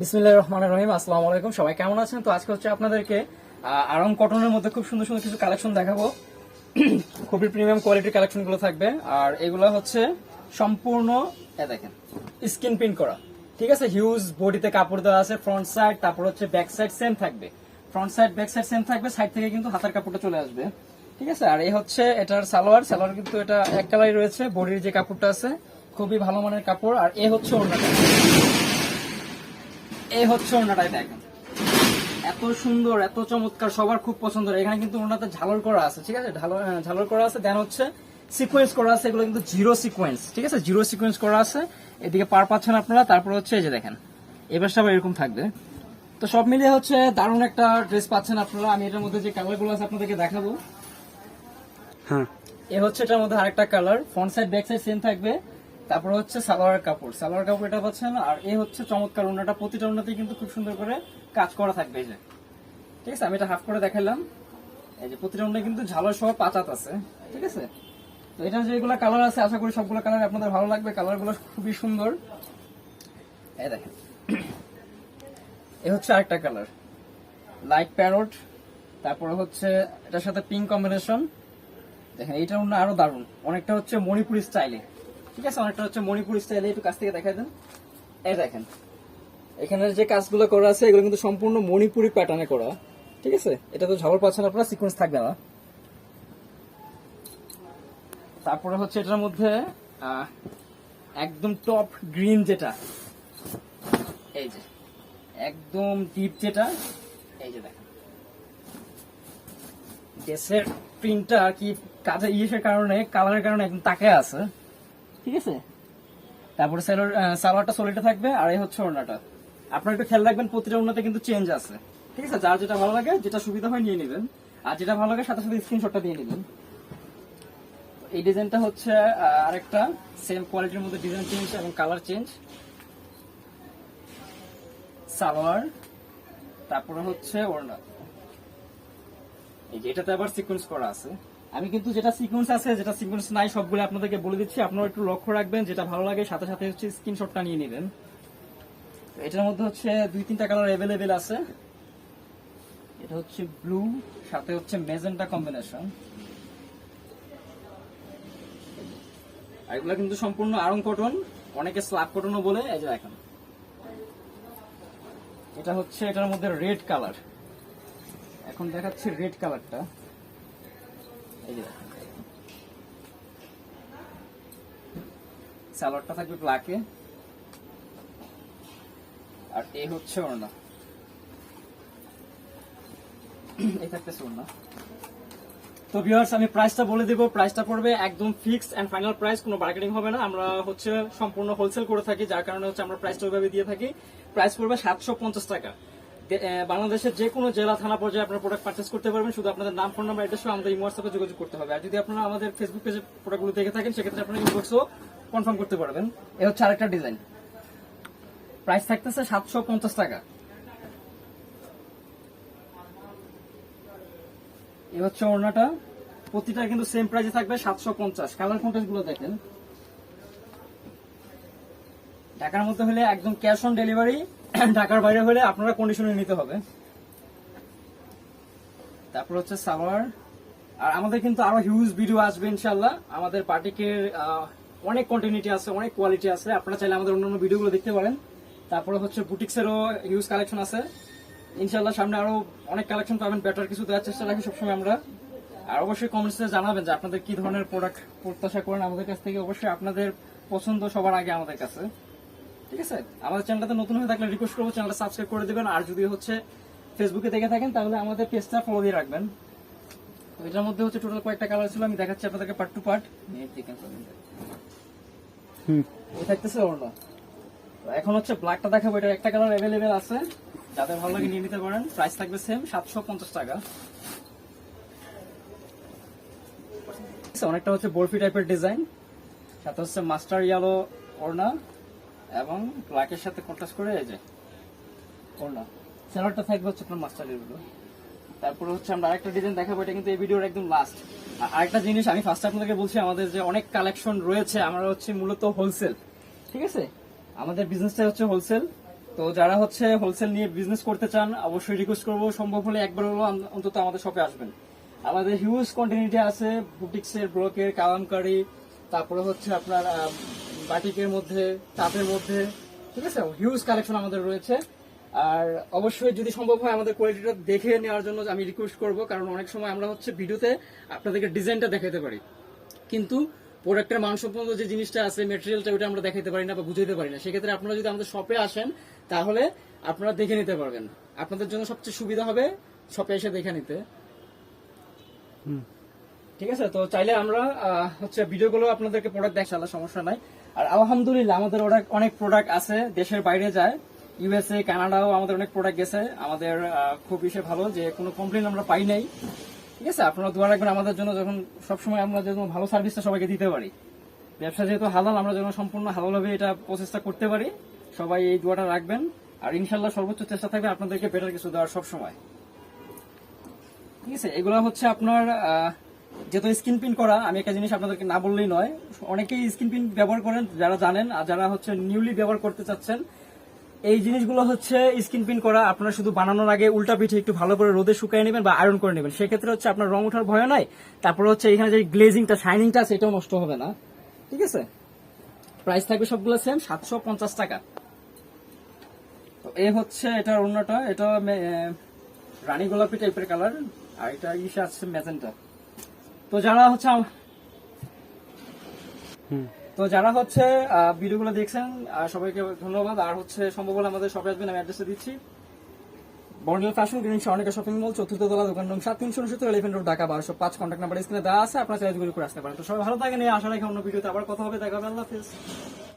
বিসমিল্লাহ রহমান রহিম, আসসালামু আলাইকুম। সবাই কেমন আছেন? তো আজকে হচ্ছে আপনাদেরকে আরাম কটনের মধ্যে খুব সুন্দর সুন্দর কিছু কালেকশন দেখাবো। খুবই প্রিমিয়াম কোয়ালিটির কালেকশনগুলো থাকবে। আর এগুলো হচ্ছে সম্পূর্ণ দেখেন স্কিন প্রিন্ট করা। ঠিক আছে? হিউজ বডিতে কাপড় দেওয়া আছে ফ্রন্ট সাইড তারপর হচ্ছে ব্যাক সাইড সেম থাকবে। Front side back side same থাকবে সাইড থেকে কিন্তু হাতার কাপড়টা চলে আসবে। ঠিক আছে? আর এই হচ্ছে এটার সালোয়ার। সালোয়ার কিন্তু এটা এক কালারই রয়েছে। বডির যে কাপড়টা আছে, খুবই ভালো মানের কাপড়। আর এ হচ্ছে ওড়নাটা। এই হচ্ছে ওড়নাটাই দেখেন এত সুন্দর এত চমৎকার সবার খুব পছন্দের এখানে কিন্তু ওনাতে ঝালর করা আছে ঠিক আছে? ঝালর ঝালর করা আছে দেন হচ্ছে সিকোয়েন্স করা আছে এগুলো কিন্তু জিরো সিকোয়েন্স ঠিক আছে? জিরো সিকোয়েন্স করা আছে। এদিকে পার পাচ্ছেন আপনারা তারপর হচ্ছে এই যে দেখেন এবার সব এরকম থাকবে। তো সব মিলিয়ে হচ্ছে দারুণ একটা ড্রেস পাচ্ছেন আপনারা। আমি এটার মধ্যে যে কালারগুলো আছে আপনাদেরকে দেখাবো। হ্যাঁ। এ হচ্ছে এটার মধ্যে আরেকটা colour front side back side same থাকবে। তারপর হচ্ছে সালোয়ার কাপড়। সালোয়ার কাপড় এটা পাচ্ছেন আর এ হচ্ছে চমৎকার ওনাটা প্রতিটা ওনাতেই কিন্তু খুব সুন্দর করে কাজ করা থাকবে এই যে। ঠিক আছে, আমি এটা হাফ করে দেখালাম। এই যে প্রতিটা ওনায় কিন্তু ঝালর সহ পাচাত আছে। ঠিক আছে? তো এটা যেগুলো কালার আছে, আশা করি সবগুলো কালার আপনাদের ভালো লাগবে। কালারগুলো খুবই সুন্দর। এই দেখেন। এ হচ্ছে আরেকটা কালার লাইট প্যারট তারপরে হচ্ছে এটার সাথে পিঙ্ক কম্বিনেশন দেখেন এইটা অন্য আরও দারুণ। অনেকটা হচ্ছে মণিপুরি স্টাইলে ঠিক আছে অনেকটা হচ্ছে মণিপুরি স্টাইলে একটু কাছ থেকে দেখাই দেন। এই দেখেন, এখানে যে কাজগুলো করা আছে, এগুলো কিন্তু সম্পূর্ণ মণিপুরি প্যাটার্নে করা, ঠিক আছে? এটা তো ঝালর পাচ্ছেন আপনারা সিকোয়েন্স থাকবে না। তারপরে হচ্ছে এটার মধ্যে একদম টপ গ্রিন যেটা, এই যে, একদম ডিপ যেটা, এই যে দেখেন। ড্রেসের প্রিন্টটা কি কাজে ইয়ের কারণে কালারের কারণে একদম তাকে আছে। ঠিক আছে? তারপরে সালোয়ারটা সোলিটা থাকবে, আর এই হচ্ছে ওড়নাটা। আপনারা একটু খেয়াল রাখবেন, প্রতিটা ওড়নাতে কিন্তু চেঞ্জ আছে। ঠিক আছে? যার যেটা ভালো লাগে, যেটা সুবিধা হয় নিয়ে নেবেন। আর যেটা ভালো লাগে, সাথে সাথে স্ক্রিনশটটা দিয়ে নেবেন। এই ডিজাইনটা হচ্ছে আরেকটা। সেম কোয়ালিটির মধ্যে ডিজাইন চেঞ্জ এবং কালার চেঞ্জ সালোয়ার, তারপরে হচ্ছে ওড়না। এই যে, এটাতে আবার সিকোয়েন্স করা আছে। আমি কিন্তু যেটা সিকোয়েন্স আছে, যেটা সিকোয়েন্স নাই, সবগুলো আপনাদেরকে বলে দিচ্ছি। আপনারা একটু লক্ষ্য রাখবেন, যেটা ভালো লাগে, সাথে সাথে হচ্ছে স্ক্রিনশটটা নিয়ে নেবেন। এটার মধ্যে হচ্ছে দুই তিনটা কালার অ্যাভেলেবেল আছে। এটা হচ্ছে ব্লু সাথে হচ্ছে মেজেন্টা কম্বিনেশন আর এগুলো কিন্তু সম্পূর্ণ আরং কটন অনেকে স্ল্যাব কটনও বলে, এই যে দেখেন। এটা হচ্ছে, এটার মধ্যে রেড কালার এখন দেখাচ্ছি রেড কালারটা সালোয়ারটা থাকবে ব্ল্যাকে আর এই হচ্ছে ওড়না। এই থাকতেছে ওড়না। তো ভিউয়ার্স আমি প্রাইসটা বলে দেবো। প্রাইসটা পড়বে একদম ফিক্সড এন্ড ফাইনাল প্রাইস কোনো মার্কেটিং হবে না। আমরা হচ্ছে সম্পূর্ণ হোলসেল করে থাকি। যার কারণে হচ্ছে আমরা প্রাইসটা ওইভাবে দিয়ে থাকি। প্রাইস পড়বে সাতশো পঞ্চাশ টাকা। বাংলাদেশের যে কোনো জেলা, থানা পর্যায়ে আপনার প্রোডাক্ট পারচেস করতে পারবেন। শুধু আপনাদের নাম ফোন নাম্বার অ্যাড্রেস আমাদের হোয়াটসঅ্যাপে যোগাযোগ করতে হবে। আর যদি আপনারা আমাদের ফেসবুক পেজে প্রোডাক্টগুলো দেখে থাকেন, সেক্ষেত্রে আপনারা ইনবক্সও কনফার্ম করতে পারবেন। এ হচ্ছে আরেকটা ডিজাইন প্রাইস থাকতেছে সাতশো পঞ্চাশ টাকা। এ হচ্ছে ওড়নাটা। প্রতিটা কিন্তু সেম প্রাইসে থাকবে সাতশো পঞ্চাশ। কালার কন্টেস্টগুলো দেখেন। ঢাকার মধ্যে হলে একদম ক্যাশ অন ডেলিভারি ঢাকার বাইরে হলে আপনারা কন্ডিশনে নিতে হবে। তারপর হচ্ছে সালোয়ার আর আমাদের কিন্তু আরও হিউজ ভিডিও আসবে ইনশাল্লাহ আমাদের পার্টিকের অনেক কন্টিনিউটি আছে, অনেক কোয়ালিটি আছে। আপনারা চাইলে আমাদের অন্যান্য ভিডিওগুলো দেখতে পারেন। তারপরে হচ্ছে বুটিক্সেরও হিউজ কালেকশন আছে। ইনশাল্লাহ সামনে আরও অনেক কালেকশন পাবেন। বেটার কিছু দেওয়ার চেষ্টা রাখি সবসময় আমরা। আর অবশ্যই কমেন্টসে জানাবেন যে আপনাদের কি ধরনের প্রোডাক্ট প্রত্যাশা করেন আমাদের কাছ থেকে। অবশ্যই আপনাদের পছন্দ সবার আগে আমাদের কাছে। ঠিক আছে? আমাদের চ্যানেলটাতে নতুন হয়ে থাকলে রিকোয়েস্ট করব চ্যানেলটা সাবস্ক্রাইব করে দেবেন। আর যদি হচ্ছে ফেসবুকে দেখে থাকেন তাহলে আমাদের পেজটা ফলো দিয়ে রাখবেন। এটার মধ্যে হচ্ছে টোটাল কয়েকটা কালার ছিল আমি দেখাচ্ছি আপনাদেরকে পার্ট টু পার্ট এই থাকতেছে এখন হচ্ছে ব্ল্যাকটা দেখাবো এটা একটা কালার অ্যাভেলেবেল আছে। যাদের ভালো লাগে নিয়ে নিতে পারেন প্রাইস থাকবে সেম সাতশো পঞ্চাশ টাকা। অনেকটা হচ্ছে বরফি টাইপের ডিজাইন সাথে হচ্ছে মাস্টার ইয়ালো ওড়না। এবং ব্ল্যাকের সাথে কন্ট্রাস্ট করে, এই যে ওড়না স্যালাডটা থাকবে হচ্ছে আপনার মাস্টার এগুলো তারপরে হচ্ছে আমরা আরেকটা ডিজাইন দেখাবো, এটা কিন্তু এই ভিডিওর একদম লাস্ট আরেকটা জিনিস আমি ফার্স্ট আপনাদেরকে বলছি, আমাদের যে অনেক কালেকশন রয়েছে, আমরা হচ্ছে মূলত হোলসেল ঠিক আছে? আমাদের বিজনেসটা হচ্ছে হোলসেল তো যারা হচ্ছে হোলসেল নিয়ে বিজনেস করতে চান, অবশ্যই রিকোয়েস্ট করব। সম্ভব হলে একবার হলো অন্তত আমাদের শপে আসবেন। আমাদের হিউজ কোয়ান্টিটি আছে বুটিক্সের ব্লকের কালামকারি। তারপরে হচ্ছে আপনার বাটিকের মধ্যে, তাপের মধ্যে, ঠিক আছে? হিউজ কালেকশন আমাদের রয়েছে। আর অবশ্যই যদি সম্ভব হয় আমাদের কোয়ালিটিটা দেখে নেওয়ার জন্য আমি রিকোয়েস্ট করব, কারণ অনেক সময় আমরা হচ্ছে ভিডিওতে আপনাদেরকে ডিজাইনটা দেখাতে পারি। কিন্তু প্রোডাক্টের মানসম্পন্ন যে জিনিসটা আছে মেটেরিয়ালটা ওটা আমরা দেখাতে পারি না বা বুঝাইতে পারি না। সেক্ষেত্রে আপনারা যদি আমাদের শপে আসেন, তাহলে আপনারা দেখে নিতে পারবেন। আপনাদের জন্য সবচেয়ে সুবিধা হবে শপে এসে দেখে নিতে। হুম। ঠিক আছে? তো চাইলে আমরা হচ্ছে ভিডিওগুলো আপনাদেরকে প্রোডাক্ট দেখালা সমস্যা নাই। আর আলহামদুলিল্লাহ আমাদের অনেক অনেক প্রোডাক্ট আছে, দেশের বাইরে যায়। ইউএসএ কানাডাও আমাদের অনেক প্রোডাক্ট গেছে। আমাদের খুব ইসে ভালো যে কোনো কমপ্লেন আমরা পাই নাই। ঠিক আছে? আপনারা দোয়া রাখবেন আমাদের জন্য যখন, সবসময় আমরা যেন ভালো সার্ভিসটা সবাইকে দিতে পারি। ব্যবসা যেহেতু হালাল, আমরা যেন সম্পূর্ণ হালালভাবে এটা প্রচেষ্টা করতে পারি। সবাই এই দোয়াটা রাখবেন। আর ইনশাল্লাহ সর্বোচ্চ চেষ্টা থাকবে আপনাদেরকে বেটার কিছু দেওয়ার সবসময়। ঠিক আছে? এগুলো হচ্ছে আপনার যেহেতু স্ক্রিন প্রিন্ট করা, আমি একটা জিনিস আপনাদেরকে না বললেই নয়, অনেকেই স্ক্রিন প্রিন্ট ব্যবহার করেন, যারা জানেন, আর যারা হচ্ছে নিউলি ব্যবহার করতে চাচ্ছেন, এই জিনিসগুলো হচ্ছে স্ক্রিন প্রিন্ট করা, আপনারা শুধু বানানোর আগে উল্টা পিঠে একটু ভালো করে রোদে শুকাই নেবেন বা আয়রন করে নেবেন। সেক্ষেত্রে হচ্ছে আপনার রং ওঠার ভয় নাই, তারপর হচ্ছে এখানে যে গ্লেজিংটা শাইনিংটা আছে, এটাও নষ্ট হবে না। ঠিক আছে? প্রাইস থাকবে সবগুলো সেম সাতশো পঞ্চাশ টাকা। তো এ হচ্ছে এটার অন্যটা এটা রানী গোলাপি টাইপের কালার আর এটা ইসে আছে ম্যাজেন্টা তো যারা হচ্ছে তো যারা হচ্ছে ভিডিওগুলো দেখছেন সবাইকে ধন্যবাদ। আর হচ্ছে সম্ভব হলে আমাদের শপে আসবেন আমি অ্যাড্রেসে দিচ্ছি। বর্ণিল ফ্যাশন গ্রিন অনেক শপিং মল চতুর্থ তলা দোকান নাম সাত তিনশো উনসত্তর এলিফেন্ট রোড ঢাকা বারোশো পাঁচ কন্ট্যাক্ট নাম্বার স্ক্রিনে দেওয়া আছে আপনার চার্জগুলি করে আসতে পারেন। তো সবাই ভালো থাকেন এই আশা রাখি অন্য ভিডিওতে আবার কথা হবে দেখা হবে আল্লাহ হাফিজ।